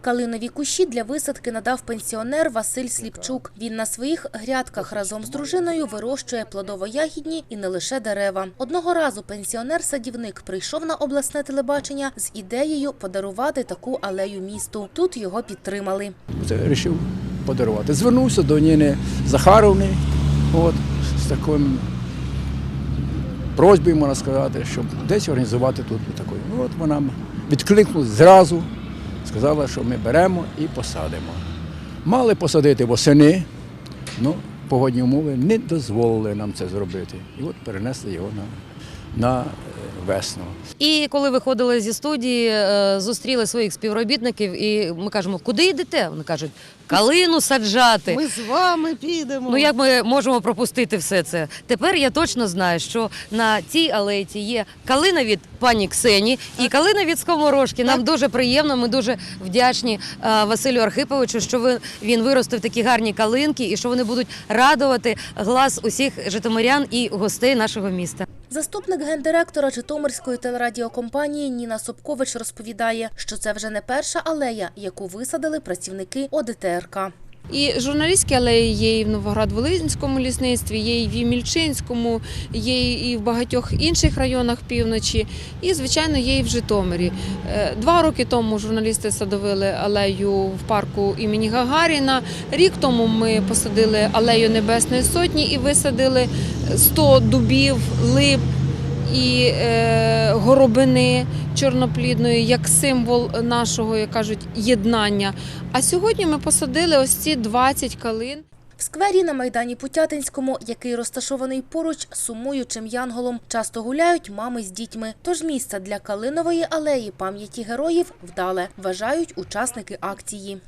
Калинові кущі для висадки надав пенсіонер Василь Сліпчук. Він на своїх грядках разом з дружиною вирощує плодово-ягідні і не лише дерева. Одного разу пенсіонер-садівник прийшов на обласне телебачення з ідеєю подарувати таку алею місту. Тут його підтримали. Це вирішив подарувати. Звернувся до Ніни Захаровни от, з таким просьбою, можна сказати, щоб десь організувати тут таку. От вона відкликнулася зразу, сказала, що ми беремо і посадимо. Мали посадити восени, але погодні умови не дозволили нам це зробити. І от перенесли його на, на е. І коли виходили зі студії, е, зустріли своїх співробітників, і ми кажемо, куди йдете? Вони кажуть, калину саджати. Ми з вами підемо. Ну як ми можемо пропустити все це? Тепер я точно знаю, що на цій алейці є калина від пані Ксені і калина від скоморожки. Нам дуже приємно. Ми дуже вдячні е, Василю Архиповичу, що ви він виростив такі гарні калинки і що вони будуть радувати глаз усіх житомирян і гостей нашого міста. Заступник гендиректора Житомирської телерадіокомпанії Ніна Собкович розповідає, що це вже не перша алея, яку висадили працівники ОДТРК. І журналістські алеї є і в Новоград-Волинському лісництві, є і в Ємільчинському, є і в багатьох інших районах півночі, і, звичайно, є і в Житомирі. Е, Два роки тому журналісти садовили алею в парку імені Гагаріна. Рік тому ми посадили алею Небесної Сотні і висадили 100 дубів, лип і е, горобини чорноплідної як символ нашого, як кажуть, єднання. А сьогодні ми посадили ось ці 20 калин. В сквері на майдані Путятинському, який розташований поруч, сумуючим янголом, часто гуляють мами з дітьми. Тож місце для калинової алеї пам'яті героїв вдале, вважають учасники акції.